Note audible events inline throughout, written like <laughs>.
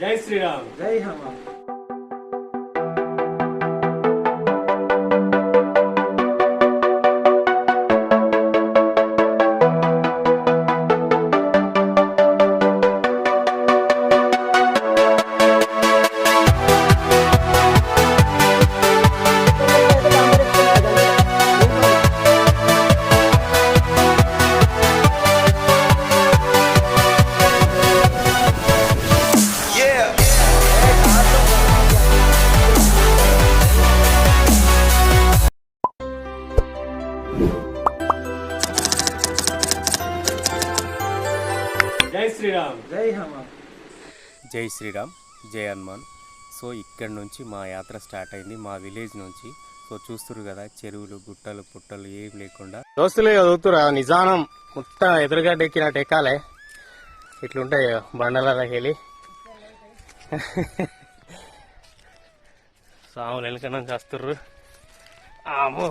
జై శ్రీరామ్. జై హనుమాన్. జై శ్రీరామ్ జై హనుమాన్. సో ఇక్కడ నుంచి మా యాత్ర స్టార్ట్ అయింది మా విలేజ్ నుంచి. సో చూస్తురు కదా చెరువులు గుట్టలు పుట్టలు ఏం లేకుండా. దోస్తులు చదువుతురా నిజానం. మొత్తం ఎదురుగడ్డ ఎక్కినట్టు ఎక్కాలే. ఇట్లుంటాయి బండలకి వెళ్ళి. సాములు వెనకనం చేస్తుర్రు ఆమో.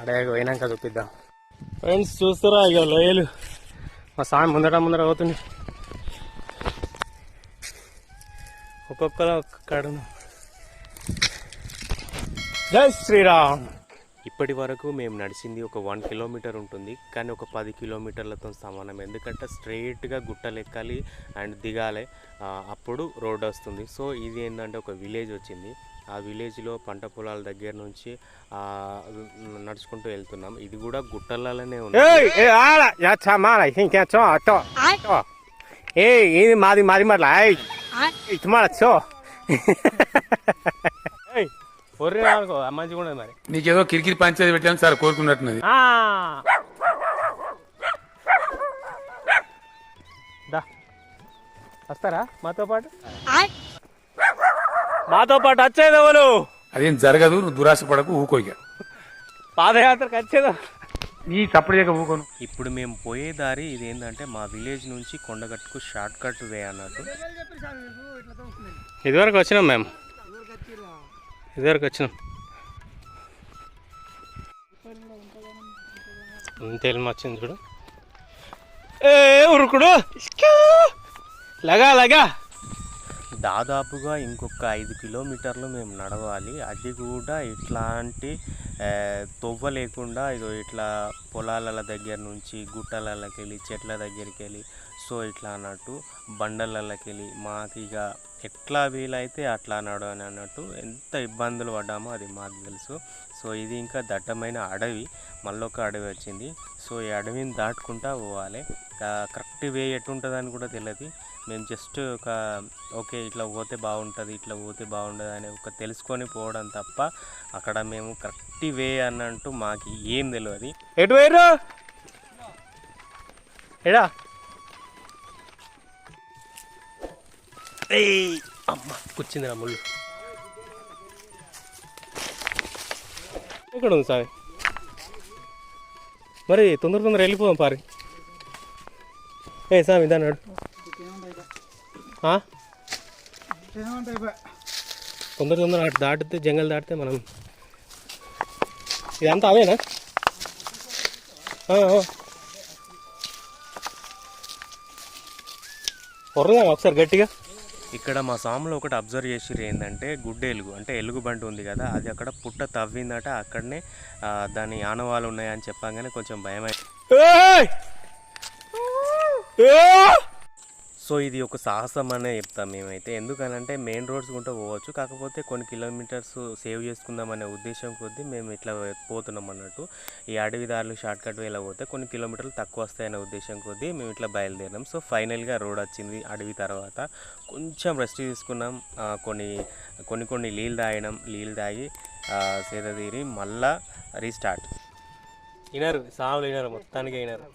అడగ పోయినాక చూపిద్దాం. ఫ్రెండ్స్ చూస్తురా ఇక లోయలు. మా సాయం ముందట ముందర అవుతుంది. ఒక్కొక్కరు ఒక్కొక్కడు జై శ్రీరామ్. ఇప్పటి వరకు మేము నడిచింది ఒక వన్ కిలోమీటర్ ఉంటుంది కానీ ఒక పది కిలోమీటర్లతో సమానం. ఎందుకంటే స్ట్రైట్గా గుట్టలు ఎక్కాలి అండ్ దిగాలి. అప్పుడు రోడ్ వస్తుంది. సో ఇది ఏంటంటే ఒక విలేజ్ వచ్చింది. ఆ విలేజ్లో పంట పొలాల దగ్గర నుంచి ఆ, నడుచుకుంటూ వెళ్తున్నాం. ఇది కూడా గుట్టలలోనే ఉంది. ఏ ఇది మాది మాది మరలా ఇటు మరచో ఒర్రే అనుకో మంచిగా ఉండదు మరి. నీకేదో కిరికిరి పంచాయతీ పెట్టాను సార్ కోరుకున్నట్టున్నది. ఆ. దా. వస్తారా మాతో పాటు? మాతో పాటు వచ్చేది ఎవరు? అదేం జరగదు నువ్వు దురాశ పడకు ఊకోయిక. పాదయాత్రకు వచ్చేదా ఈ చప్పుడు చేయక ఊకోను. ఇప్పుడు మేము పోయే దారి ఇది ఏంటంటే మా విలేజ్ నుంచి కొండగట్టుకు షార్ట్ కట్ వే అన్నట్టు. ఇదివరకు వచ్చినాం మేము. ఇదివరకు వచ్చినాం. ఇంతేం వచ్చింది చూడు. ఏ ఉరుకుడు. లగా లగా. దాదాపుగా ఇంకొక ఐదు కిలోమీటర్లు మేము నడవాలి. అది కూడా ఇట్లాంటి తొవ్వ లేకుండా ఇదో ఇట్లా పొలాల దగ్గర నుంచి గుట్టలకి వెళ్ళి చెట్ల దగ్గరికి వెళ్ళి సో ఇట్లా అన్నట్టు బండలకి వెళ్ళి మాకు ఇక ఎట్లా వీలైతే అట్లా నడవని అన్నట్టు ఎంత ఇబ్బందులు పడ్డామో అది మాకు తెలుసు. సో ఇది ఇంకా దట్టమైన అడవి మళ్ళొక అడవి వచ్చింది. సో ఈ అడవిని దాటుకుంటా పోవాలి. కరెక్ట్ వే ఎటుంటుందని కూడా తెలియదు మేము జస్ట్ ఒక ఓకే ఇట్లా పోతే బాగుంటుంది ఇట్లా పోతే బాగుంటుంది అని ఒక తెలుసుకొని పోవడం తప్ప అక్కడ మేము కరెక్ట్ వే అన్నట్టు మాకు ఏం తెలియదు ఎటు వేరు ఎడా? అమ్మ కూర్చింది నా ముళ్ళు. ఎక్కడ ఉంది సామి మరి తొందర తొందర వెళ్ళిపోదాం పారి. ఏ సామి దాన్ని అడు తొందర తొందర అటు దాటితే జంగల్ దాటితే మనం ఇదంతా అవేనా? ఆ, ఒకసారి గట్టిగా. ఇక్కడ మా సాములో ఒకటి అబ్జర్వ్ చేసిర్రు ఏంటంటే గుడ్డ ఎలుగు అంటే ఎలుగు బంటి ఉంది కదా అది అక్కడ పుట్ట తవ్విందట అక్కడనే దాని ఆనవాళ్ళు ఉన్నాయని చెప్పగానే కొంచెం భయం సో ఇది ఒక సాహసం అనే చెప్తాం మేమైతే. ఎందుకనంటే మెయిన్ రోడ్స్ గుంటూ పోవచ్చు. కాకపోతే కొన్ని కిలోమీటర్స్ సేవ్ చేసుకుందాం అనే ఉద్దేశం కొద్దీ మేము ఇట్లా పోతున్నాం అన్నట్టు. ఈ అడవి దారులు షార్ట్ కట్ వేలా పోతే కొన్ని కిలోమీటర్లు తక్కువ వస్తాయనే ఉద్దేశం కొద్దీ మేము ఇట్లా బయలుదేరినాం. సో ఫైనల్గా రోడ్ వచ్చింది అడవి తర్వాత. కొంచెం రెస్ట్ తీసుకున్నాం. కొన్ని కొన్ని కొన్ని నీళ్ళు తాగినాం. నీళ్ళు తాగి సేద తీరి మళ్ళా రీస్టార్ట్. వినరు సావులు వినరు మొత్తానికి అయినారు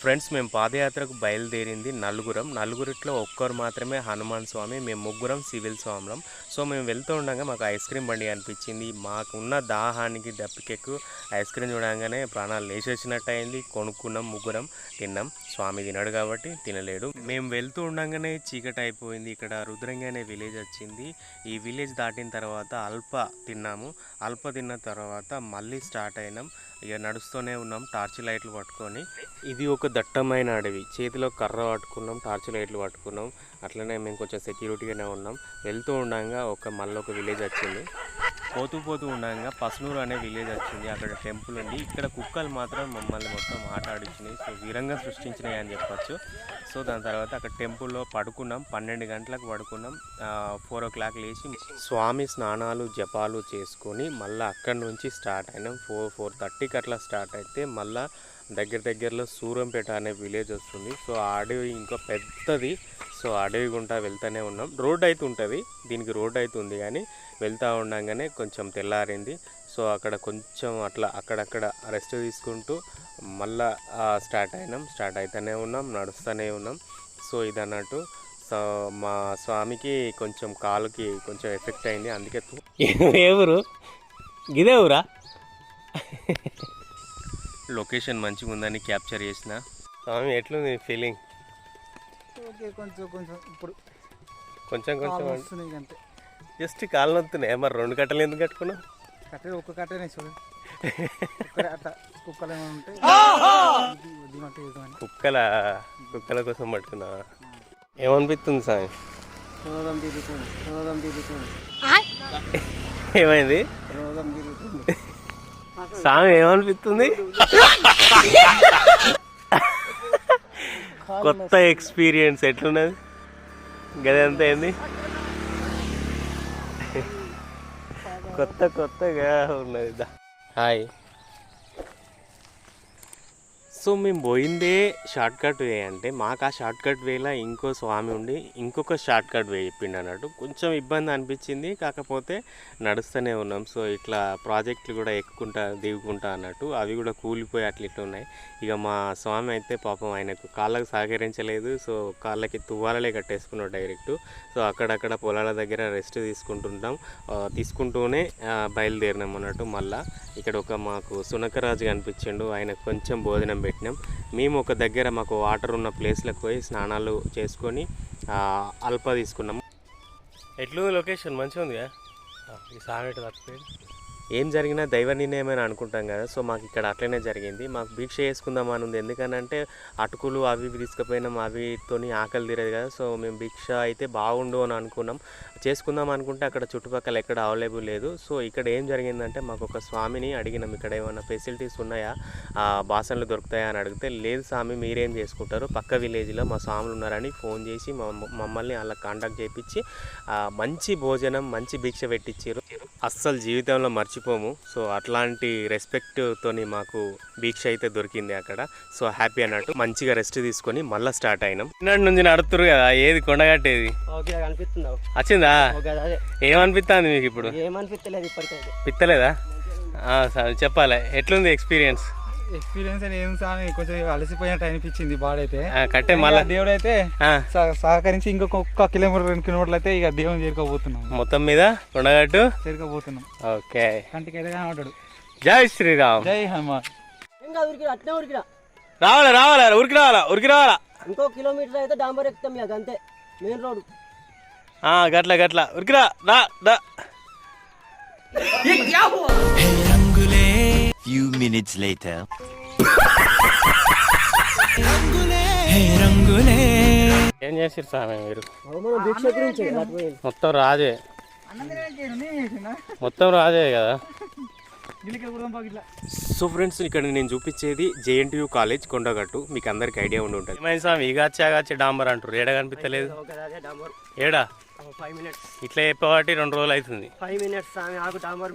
ఫ్రెండ్స్ మేము పాదయాత్రకు బయలుదేరింది నలుగురం. నలుగురిట్లో ఒక్కరు మాత్రమే హనుమాన్ స్వామి మేము ముగ్గురం సివిల్ స్వాములం. సో మేము వెళ్తూ ఉండగా మాకు ఐస్ క్రీమ్ బండి అనిపించింది. మాకున్న దాహానికి దప్పికెక్కు ఐస్ క్రీమ్ చూడగానే ప్రాణాలు లేచేసినట్టు అయింది కొనుక్కున్నాం ముగ్గురం తిన్నాం. స్వామి తినడు కాబట్టి తినలేడు. మేము వెళ్తూ ఉండగానే చీకటి అయిపోయింది. ఇక్కడ రుద్రంగి అనే విలేజ్ వచ్చింది. ఈ విలేజ్ దాటిన తర్వాత అల్ప తిన్నాము. అల్ప తిన్న తర్వాత మళ్ళీ స్టార్ట్ అయినాం. ఇక నడుస్తూనే ఉన్నాం టార్చ్ లైట్లు పట్టుకొని. ఇది ఒక దట్టమైన అడవి. చేతిలో కర్ర పట్టుకున్నాం టార్చ్ లైట్లు పట్టుకున్నాం. అట్లనే మేము కొంచెం సెక్యూరిటీగానే ఉన్నాం. వెళ్తూ ఉండగా ఒక మళ్ళీ ఒక విలేజ్ వచ్చింది. పోతూ పోతూ ఉండగా పసునూరు అనే విలేజ్ వచ్చింది. అక్కడ టెంపుల్ ఉంది. ఇక్కడ కుక్కలు మాత్రం మమ్మల్ని మొత్తం ఆట ఆడించినాయి సో వీరంగా సృష్టించినాయి అని చెప్పొచ్చు. సో దాని తర్వాత అక్కడ టెంపుల్లో పడుకున్నాం. పన్నెండు గంటలకు పడుకున్నాం. ఫోర్ ఓ క్లాక్ లేచి స్వామి స్నానాలు జపాలు చేసుకొని మళ్ళీ అక్కడి నుంచి స్టార్ట్ అయినాం. ఫోర్ ఫోర్ థర్టీకి అట్లా స్టార్ట్ అయితే మళ్ళీ దగ్గర దగ్గరలో సూరంపేట అనే విలేజ్ వస్తుంది. సో ఆ అడవి ఇంకా పెద్దది. సో అడవి గుంటా వెళ్తూనే ఉన్నాం. రోడ్ అయితే ఉంటుంది. దీనికి రోడ్ అయితే ఉంది కానీ వెళ్తూ ఉండగానే కొంచెం తెల్లారింది. సో అక్కడ కొంచెం అట్లా అక్కడక్కడ రెస్ట్ తీసుకుంటూ మళ్ళా స్టార్ట్ అయినాం. స్టార్ట్ అవుతూనే ఉన్నాం. నడుస్తూనే ఉన్నాం. సో ఇది అన్నట్టు సో మా స్వామికి కొంచెం కాలుకి కొంచెం ఎఫెక్ట్ అయింది. అందుకే ఎవరు? గిదేవురా లొకేషన్ మంచిగా ఉందని క్యాప్చర్ చేసిన. స్వామి ఎట్లుంది ఫీలింగ్? ఓకే కొంచెం కొంచెం ఇప్పుడు కొంచెం కొంచెం అంతే. జస్ట్ కాళ్ళు నొత్తున్నాయి? మరి రెండు కట్టలు ఎందుకు కట్టుకున్నావు? కట్టే ఒక్క కట్టేనే చూడు. కుక్కలు కుక్కల కుక్కల కోసం పట్టుకున్నా ఏమనిపిస్తుంది తిరుగుతుంది ఏమైంది? సాంగ్ ఏమనిపిస్తుంది? కొత్త ఎక్స్పీరియన్స్ ఎట్లున్నది? గదంతా ఏంది? కొత్త కొత్తగా ఉన్నది హాయ్. సో మేము పోయిందే షార్ట్ కట్ వే అంటే మాకు ఆ షార్ట్ కట్ వేలో ఇంకో స్వామి ఉండి ఇంకొక షార్ట్ కట్ వే చెప్పిండు అన్నట్టు. కొంచెం ఇబ్బంది అనిపించింది కాకపోతే నడుస్తూనే ఉన్నాం. సో ఇట్లా ప్రాజెక్టులు కూడా ఎక్కుకుంటా దిగుకుంటా అన్నట్టు అవి కూడా కూలిపోయి అట్లా ఇట్లా ఉన్నాయి. ఇక మా స్వామి అయితే పాపం ఆయనకు కాళ్ళకు సహకరించలేదు. సో కాళ్ళకి తువ్వాలలే కట్టేసుకున్నాడు డైరెక్ట్. సో అక్కడక్కడ పొలాల దగ్గర రెస్ట్ తీసుకుంటుంటాం. తీసుకుంటూనే బయలుదేరినాం అన్నట్టు మళ్ళీ. ఇక్కడ ఒక మాకు సునకరాజు కనిపించిండు. ఆయన కొంచెం భోజనం పెట్టినాం. మేము ఒక దగ్గర మాకు వాటర్ ఉన్న ప్లేస్లకు పోయి స్నానాలు చేసుకొని అల్ప తీసుకున్నాం. ఎట్లుంది లొకేషన్ మంచిగా ఉందిగా ఈ సామెట తప్పిపోయింది ఏం జరిగినా దైవ నిర్ణయమని అనుకుంటాం కదా. సో మాకు ఇక్కడ అట్లనే జరిగింది. మాకు భిక్ష వేసుకుందాం అని ఉంది. ఎందుకనంటే అటుకులు అవి ఇవి తీసుకుపోయినాం. అవితోని ఆకలి తీరదు కదా. సో మేము భిక్ష అయితే బాగుండు అని అనుకున్నాం. చేసుకుందాం అనుకుంటే అక్కడ చుట్టుపక్కల ఎక్కడ అవైలబుల్ లేదు. సో ఇక్కడ ఏం జరిగిందంటే మాకు ఒక స్వామిని అడిగినాం. ఇక్కడ ఏమైనా ఫెసిలిటీస్ ఉన్నాయా? బాసనలు దొరుకుతాయా అని అడిగితే లేదు స్వామి మీరేం చేసుకుంటారు? పక్క విలేజ్లో మా స్వాములు ఉన్నారని ఫోన్ చేసి మమ్మ- మమ్మల్ని అలా కాంటాక్ట్ చేయించి మంచి భోజనం మంచి భిక్ష పెట్టించారు అస్సలు జీవితంలో మర్చిపోము. సో అట్లాంటి రెస్పెక్ట్ తోని మాకు భిక్ష అయితే దొరికింది అక్కడ. సో హ్యాపీ అన్నట్టు మంచిగా రెస్ట్ తీసుకొని మళ్ళీ స్టార్ట్ అయినాం. నిన్నటి నుంచి నడుతురు కదా ఏది కొండగట్టేది వచ్చిందా? ఏమనిపిస్తుంది మీకు ఇప్పుడు? పిత్తలేదా? చెప్పాలి. ఎట్లుంది ఎక్స్పీరియన్స్ ఎక్స్పీరియన్స్ అని ఏం సార్? కొంచెం అలసిపోయినట్టు అనిపించింది బాడైతే. కట్టే మళ్ళా దేవుడు అయితే ఆ, సహకరించి ఇంకొక కిలోమీటర్ రెండు కిలోమీటర్లు అయితే ఇక దేవుని చేరుకోబోతున్నాం. మొత్తం మీద కొండగట్టు? చేరుకోబోతున్నాం. ఓకే. కంటికి అయితే కనబడ్డాడు జై శ్రీరామ్. జై హనుమాన్. ఇంకా ఉరికిరా రావాలా రావాలా ఉరికి రావాలా ఉరికి రావాలా? ఇంకో కిలోమీటర్ అయితే డాంబర్ ఎక్కుతాం ఇక అంతే. మెయిన్ రోడ్ ఆ, గట్ల గట్ల. ఉరికిరా రా రా. Few minutes later. ఏం చేసిరు స్వామి మీరు? మొత్తం రాజే. మొత్తం రాజే కదా? సో ఫ్రెండ్స్ ఇక్కడ నేను చూపించేది జేఎన్టీయూ కాలేజ్ కొండగట్టు. మీకు అందరికి ఐడియా ఉండి ఉంటుంది. ఏమైంది స్వామి? ఇగాచా గాచే డాంబర్ అంటారు ఏడా కనిపించలేదు ఏడా? ఫైవ్ మినిట్స్ ఇట్లా చెప్పబట్టి రెండు రోజులు అవుతుంది. ఫైవ్ మినిట్స్ ఆకు డాంబర్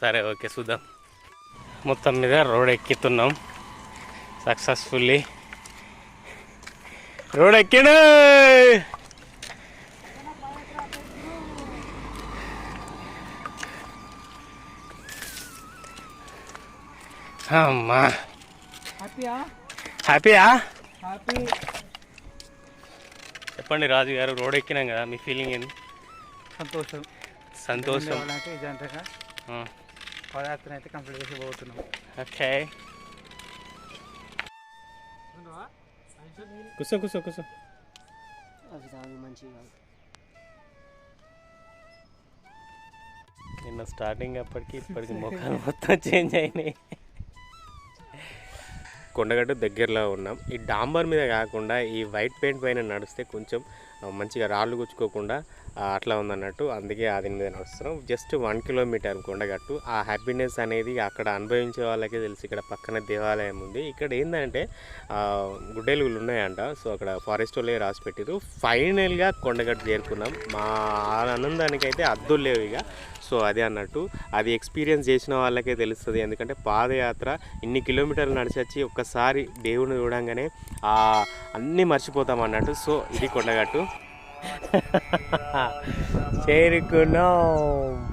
సరే ఓకే చూద్దాం. మొత్తం మీద రోడ్ ఎక్కుతున్నాం. సక్సెస్ఫుల్లీ. రోడ్ ఎక్కిడు! అమ్మా. హ్యాపీయా హ్యాపీయా హ్యాపీ చెప్పండి రాజు గారు రోడ్ ఎక్కినాం కదా మీ ఫీలింగ్ ఏంది? సంతోషం. సంతోషం. పదయాత్ర అయితే కంప్లీట్ చేసి పోతున్నాం. ఓకే. కూర్చో కూర్చో కూర్చో. అది దాని మంచిగా నిన్న స్టార్టింగ్ అప్పటికి ఇప్పటికి ముఖాలు మొత్తం చేంజ్ అయినాయి. కొండగట్టు దగ్గరలో ఉన్నాం. ఈ డాంబర్ మీద కాకుండా ఈ వైట్ పెయింట్ పైన నడిస్తే కొంచెం మంచిగా రాళ్ళు గుచ్చుకోకుండా అట్లా ఉందన్నట్టు అందుకే అది మీద నడుస్తున్నాం. Just one kilometre Kondagattu. ఆ హ్యాపీనెస్ అనేది అక్కడ అనుభవించే వాళ్ళకే తెలుసు. ఇక్కడ పక్కన దేవాలయం ఉంది. ఇక్కడ ఏంటంటే గుడ్డెలుగులు ఉన్నాయంట. సో అక్కడ ఫారెస్ట్ వాళ్ళే రాసి పెట్టారు ఫైనల్గా కొండగట్టు చేరుకున్నాం. మా ఆనందానికి అయితే అద్దులు లేవు ఇక. సో అదే అన్నట్టు. అది ఎక్స్పీరియన్స్ చేసిన వాళ్ళకే తెలుస్తుంది. ఎందుకంటే పాదయాత్ర ఇన్ని కిలోమీటర్లు నడిచొచ్చి ఒక్కసారి దేవుని చూడంగానే అన్నీ మర్చిపోతాం అన్నట్టు. సో ఇది కొండగట్టు. <laughs> చేరుకున్నాం.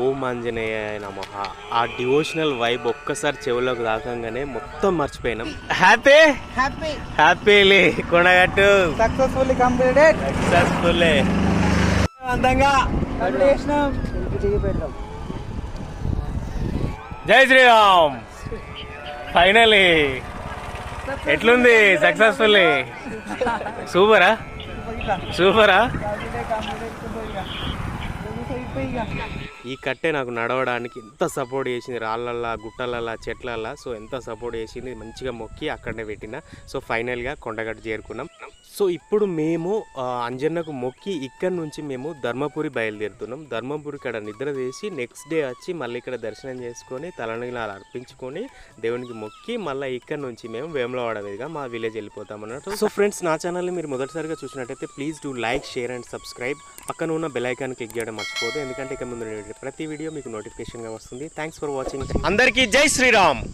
ఓం ఆంజనేయ నమ. ఆ డివోషనల్ వైబ్ ఒక్కసారి చెవులోకి తాకంగానే మొత్తం మర్చిపోయినాం. Happy happy happily Kondagattu successfully completed successful అందంగా జై శ్రీరామ్. ఫైనలీ ఎట్లుంది? సక్సెస్ఫుల్లీ సూపరా? సూపరా? ఈ కట్టే నాకు నడవడానికి ఎంత సపోర్ట్ చేసింది. రాళ్ళల్లా గుట్టలల్లా చెట్లల్లా. సో ఎంత సపోర్ట్ చేసింది. మంచిగా మొక్కి అక్కడనే పెట్టిన. సో ఫైనల్గా కొండగట్టు చేరుకున్నాం. సో ఇప్పుడు మేము అంజన్నకు మొక్కి ఇక్కడ నుంచి మేము ధర్మపురి బయలుదేరుతున్నాం. ధర్మపురి ఇక్కడ నిద్ర చేసి నెక్స్ట్ డే వచ్చి మళ్ళీ ఇక్కడ దర్శనం చేసుకొని తలనీలాలు అర్పించుకొని దేవునికి మొక్కి మళ్ళీ ఇక్కడ నుంచి మేము వేములవాడ మీదుగా మా విలేజ్ వెళ్ళిపోతాం అన్నట్టు సో ఫ్రెండ్స్ నా ఛానల్ని మీరు మొదటిసారిగా చూసినట్టయితే please do like share and subscribe. పక్కన ఉన్న బెల్ ఐకాన్ క్లిక్ చేయడం మర్చిపోదు ఎందుకంటే ఇక ముందు నేను ప్రతి వీడియో మీకు నోటిఫికేషన్గా వస్తుంది. థ్యాంక్స్ ఫర్ వాచింగ్ అందరికీ జై శ్రీరామ్.